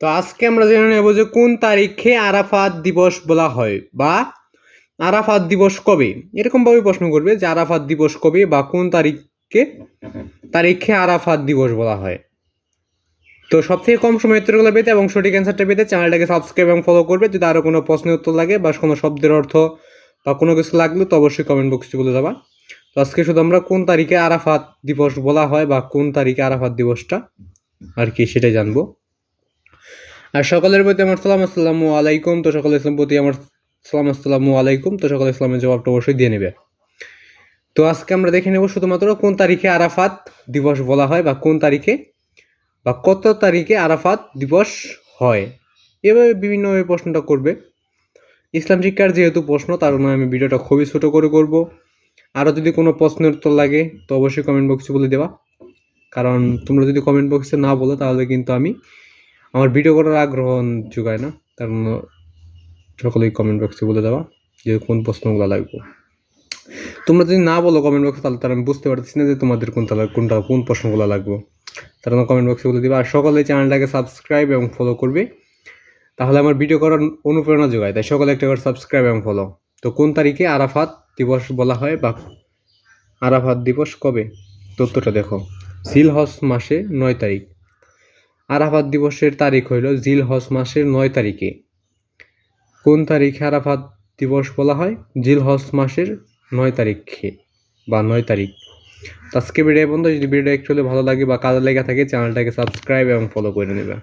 তো আজকে আমরা জেনে নেব যে কোন তারিখে আরাফাত দিবস বলা হয় বা আরাফাত দিবস কবে? এরকমভাবে প্রশ্ন করবে যে আরাফাত দিবস কবে বা কোন তারিখকে তারিখে আরাফাত দিবস বলা হয়। তো সব থেকে কম সময় উত্তরগুলো পেতে এবং সঠিক অ্যান্সারটা পেতে চ্যানেলটাকে সাবস্ক্রাইব এবং ফলো করবে। যদি আরও কোনো প্রশ্নের উত্তর লাগে বা কোনো শব্দের অর্থ বা কোনো কিছু লাগলে, তো অবশ্যই কমেন্ট বক্সে বলে যাবা। তো আজকে শুধু আমরা কোন তারিখে আরাফাত দিবস বলা হয় বা কোন তারিখে আরাফাত দিবসটা আর কি সেটাই জানব। আর সকলের প্রতি আমার সালাম, আসসালামু আলাইকুম। তো সকল ইসলাম প্রতি আমার সালাম, আসসালামু আলাইকুম। তো সকল ইসলামের জবাবটা অবশ্যই দিয়ে নেবে। তো আজকে আমরা দেখে নেব শুধুমাত্র কোন তারিখে আরাফাত দিবস বলা হয় বা কোন তারিখে বা কত তারিখে আরাফাত দিবস হয়। এভাবে বিভিন্নভাবে প্রশ্নটা করবে। ইসলাম শিক্ষার যেহেতু প্রশ্ন, তার জন্য আমি ভিডিওটা খুবই ছোট করে করব। আরও যদি কোনো প্রশ্নের উত্তর লাগে, তো অবশ্যই কমেন্ট বক্সে বলে দেওয়া কারণ তোমরা যদি কমেন্ট বক্সে না বলো, তাহলে কিন্তু আমি আমার ভিডিও করার আগ্রহ যোগায় না, তার সকলেই কমেন্ট বক্সে বলে দেওয়া যে কোন প্রশ্নগুলো লাগবে। তোমরা যদি না বলো কমেন্ট বক্সে তাহলে তার আমি বুঝতে পারতেছি না যে তোমাদের কোনটা কোনটা, কোন প্রশ্নগুলো লাগবে। তার কমেন্ট বক্সে বলে দিবে আর সকলে চ্যানেলটাকে সাবস্ক্রাইব এবং ফলো করবে। তাহলে আমার ভিডিও করার অনুপ্রেরণা যোগায়, তাই সকলে একটা করে সাবস্ক্রাইব এবং ফলো তো কোন তারিখে আরাফাত দিবস বলা হয় বা আরাফাত দিবস কবে? তথ্যটা দেখো। জিল হজ মাসে নয় তারিখ। আরাফাত দিবসের তারিখ হইল জিল হজ মাসের নয় তারিখে। কোন তারিখে আরাফাত দিবস বলা হয়? জিল হজ মাসের নয় তারিখে বা নয় তারিখ। আজকে ভিডিও বন্ধু যদি ভিডিও একচুয়ালি ভালো লাগে বা কাজে লেগে থাকে, চ্যানেলটাকে সাবস্ক্রাইব এবং ফলো করে নেবে।